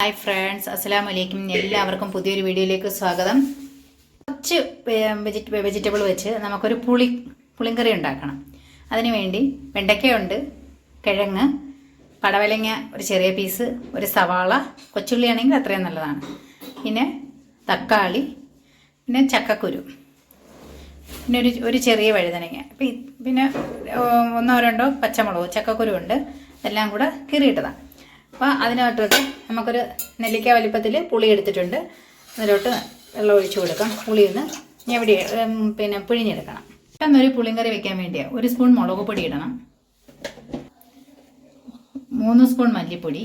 Hi friends അസ്സാം വലൈക്കും എല്ലാവർക്കും പുതിയൊരു വീഡിയോയിലേക്ക് സ്വാഗതം. കുറച്ച് വെജിറ്റ വെജിറ്റബിൾ വെച്ച് നമുക്കൊരു പുളി പുളിങ്കറി ഉണ്ടാക്കണം. അതിനുവേണ്ടി വെണ്ടയ്ക്കയുണ്ട് കിഴങ്ങ് പടവലങ്ങ ഒരു ചെറിയ പീസ് ഒരു സവാള കൊച്ചുള്ളി ആണെങ്കിൽ അത്രയും നല്ലതാണ്. പിന്നെ തക്കാളി പിന്നെ ചക്കക്കുരു പിന്നെ ഒരു ഒരു ചെറിയ വഴുതനങ്ങ. പിന്നെ ഒന്നോ രണ്ടോ പച്ചമുളക് ചക്കക്കുരു ഉണ്ട്. ഇതെല്ലാം കൂടെ കീറിയിട്ടതാണ് അപ്പോൾ അതിനകത്തോട്ട് നമുക്കൊരു നെല്ലിക്ക വലിപ്പത്തിൽ പുളി എടുത്തിട്ടുണ്ട്. അതിലോട്ട് വെള്ളം ഒഴിച്ചു കൊടുക്കാം. പുളി ഒന്ന് ഞെവിടി പിന്നെ പിഴിഞ്ഞെടുക്കണം. ഒരു പുളിങ്കറി വെക്കാൻ വേണ്ടിയാണ് ഒരു സ്പൂൺ മുളക് പൊടി ഇടണം. മൂന്ന് സ്പൂൺ മല്ലിപ്പൊടി.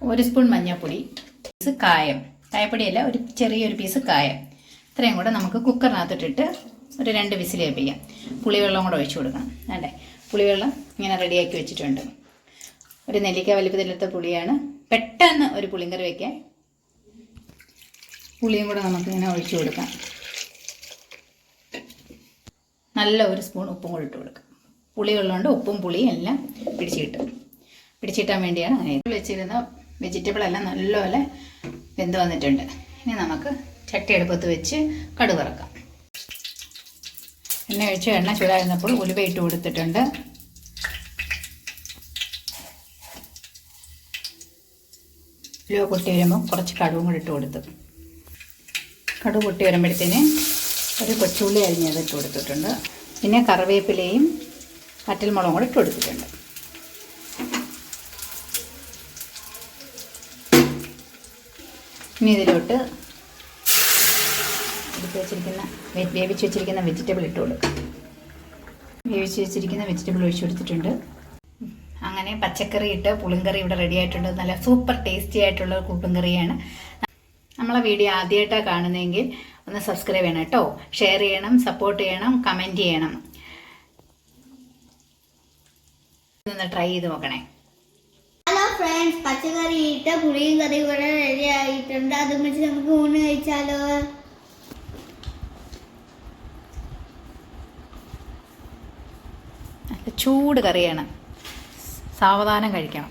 ഒരു സ്പൂൺ മഞ്ഞൾപ്പൊടി പീസ് കായം. കായപ്പൊടിയല്ല ഒരു ചെറിയൊരു പീസ് കായം. ഇത്രയും കൂടെ നമുക്ക് കുക്കറിനകത്തിട്ടിട്ട് ഒരു രണ്ട് വിസിൽ കേൾപ്പിക്കാം പുളിവെള്ളം കൂടെ ഒഴിച്ചു കൊടുക്കണം. അല്ലേ? പുളിവെള്ളം ഇങ്ങനെ റെഡിയാക്കി വെച്ചിട്ടുണ്ട്. ഒരു നെല്ലിക്ക വലിപ്പത്തിലെടുത്ത പുളിയാണ്. പെട്ടെന്ന് ഒരു പുളിങ്കറി വയ്ക്കാൻ പുളിയും കൂടെ നമുക്ക് ഇങ്ങനെ ഒഴിച്ചു കൊടുക്കാം. നല്ല ഒരു സ്പൂൺ ഉപ്പും കൂടി ഇട്ട് കൊടുക്കാം. പുളി ഉള്ളതുകൊണ്ട് ഉപ്പും പുളിയും എല്ലാം പിടിച്ച് കിട്ടും. പിടിച്ചിട്ടാൻ വേണ്ടിയാണ് അങ്ങനെ വെച്ചിരുന്ന വെജിറ്റബിൾ എല്ലാം നല്ലപോലെ വെന്ത് വന്നിട്ടുണ്ട്. ഇനി നമുക്ക് ചട്ടി അടുപ്പത്ത് വെച്ച് കടുവറക്കാം എണ്ണ ഒഴിച്ച് എണ്ണ ചൂടായിരുന്നപ്പോൾ ഉലുവ ഇട്ട് കൊടുത്തിട്ടുണ്ട്. ഉലുവ പൊട്ടി വരുമ്പോൾ കുറച്ച് കടുവും കൂടി ഇട്ട് കൊടുത്തു. കടുവ് പൊട്ടി വരുമ്പോഴത്തേന് ഒരു കൊച്ചുള്ളി അരിഞ്ഞത് ഇട്ട് കൊടുത്തിട്ടുണ്ട്. പിന്നെ കറിവേപ്പിലയും വറ്റൽമുളകും കൂടെ ഇട്ട് കൊടുത്തിട്ടുണ്ട്. ഇനി ഇതിലോട്ട് വെച്ചിരിക്കുന്ന വേവിച്ച് വെച്ചിരിക്കുന്ന വെജിറ്റബിൾ ഇട്ട് കൊടുക്കാം. വേവിച്ച് വെച്ചിരിക്കുന്ന വെജിറ്റബിൾ ഒഴിച്ചു കൊടുത്തിട്ടുണ്ട്. അങ്ങനെ പച്ചക്കറി ഇട്ട് പുളിങ്കറി ഇവിടെ റെഡി ആയിട്ടുണ്ട്. നല്ല സൂപ്പർ ടേസ്റ്റി ആയിട്ടുള്ള ഒരു പുളിങ്കറിയാണ്. നമ്മളെ വീഡിയോ ആദ്യമായിട്ടാണ് കാണുന്നതെങ്കിൽ ഒന്ന് സബ്സ്ക്രൈബ് ചെയ്യണം കേട്ടോ. ഷെയർ ചെയ്യണം സപ്പോർട്ട് ചെയ്യണം കമന്റ് ചെയ്യണം. ഒന്ന് ട്രൈ ചെയ്ത് നോക്കണേ. ഹലോ ഫ്രണ്ട്സ് പച്ചക്കറി ഇട്ട് പുളിയും കറി കൂടെ റെഡി ആയിട്ടുണ്ട്. അതും വെച്ച് നമുക്ക് ഊണ് കഴിച്ചാലോ? ചൂട് കറിയാണ്. സാവധാനം കഴിക്കണം.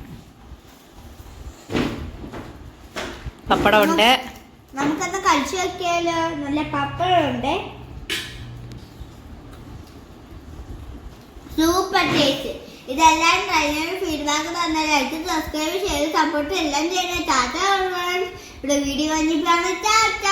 പപ്പടമുണ്ട്. നമുക്കത് കഴിച്ചു നോക്കിയാലോ? നല്ല പപ്പടമുണ്ട്. സൂപ്പർ ടേസ്റ്റ് ഇതെല്ലാം ട്രൈനർ ഫീഡ്ബാക്ക് തന്നെ സബ്സ്ക്രൈബ് ചെയ്ത് സപ്പോർട്ട് എല്ലാം ചെയ്യണം. ടാറ്റ ഇവിടെ വീഡിയോ വന്നിട്ടാണ്. ടാറ്റ.